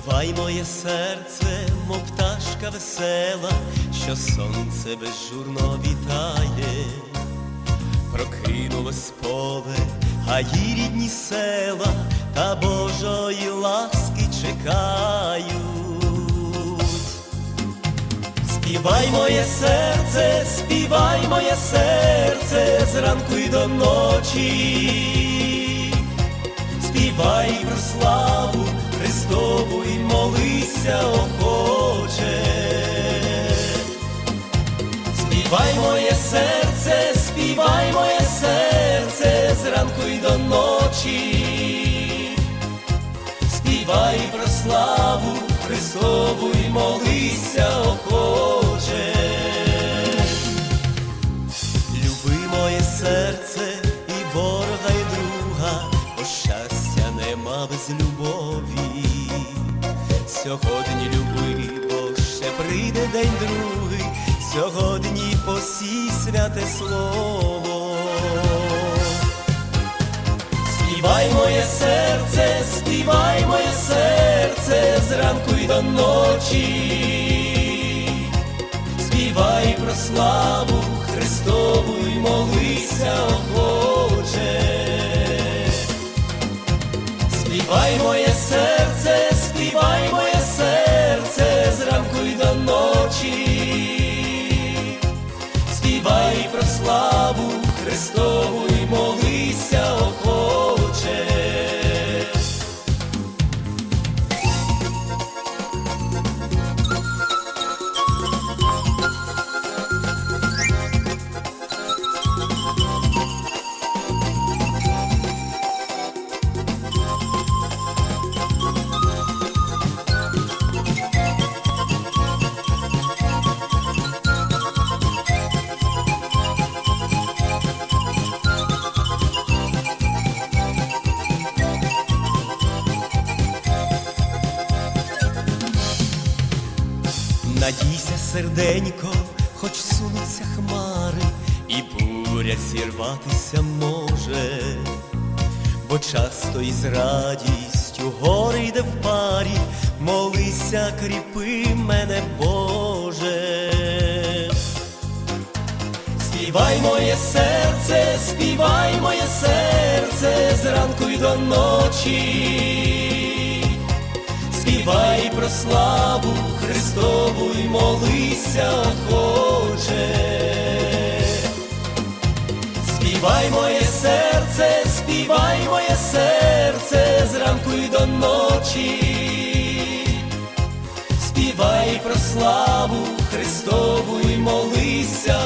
Співай моє серце, мов пташка весела, що сонце безжурно вітає, прокинулось поле, гаї рідні села, та Божої ласки чекають. Співай моє серце, співай моє серце, зранку й до ночі, співай про славу Христову і молися охоче. Співай моє серце, співай моє серце, зранку й до ночі, співай про славу Христову і молися охоче. Люби моє серце і ворога, і друга, бо щастя нема без любові. Сьогодні люби, бо ще прийде день другий, сьогодні посій святе слово. Співай моє серце, співай моє серце, зранку й до ночі. Співай про славу Христову й молися охоче. Співай моє серце, Співай про славу Христову Надійся, серденько, хоч сунуться хмари, і буря зірватися може, бо часто із радістю гори йде в парі, молися, кріпи мене, Боже. Співай моє серце, співай моє серце, зранку й до ночі. Співай про славу Христову й молися охоче. Співай моє серце, співай моє серце, зранку й до ночі. Співай про славу Христову й молися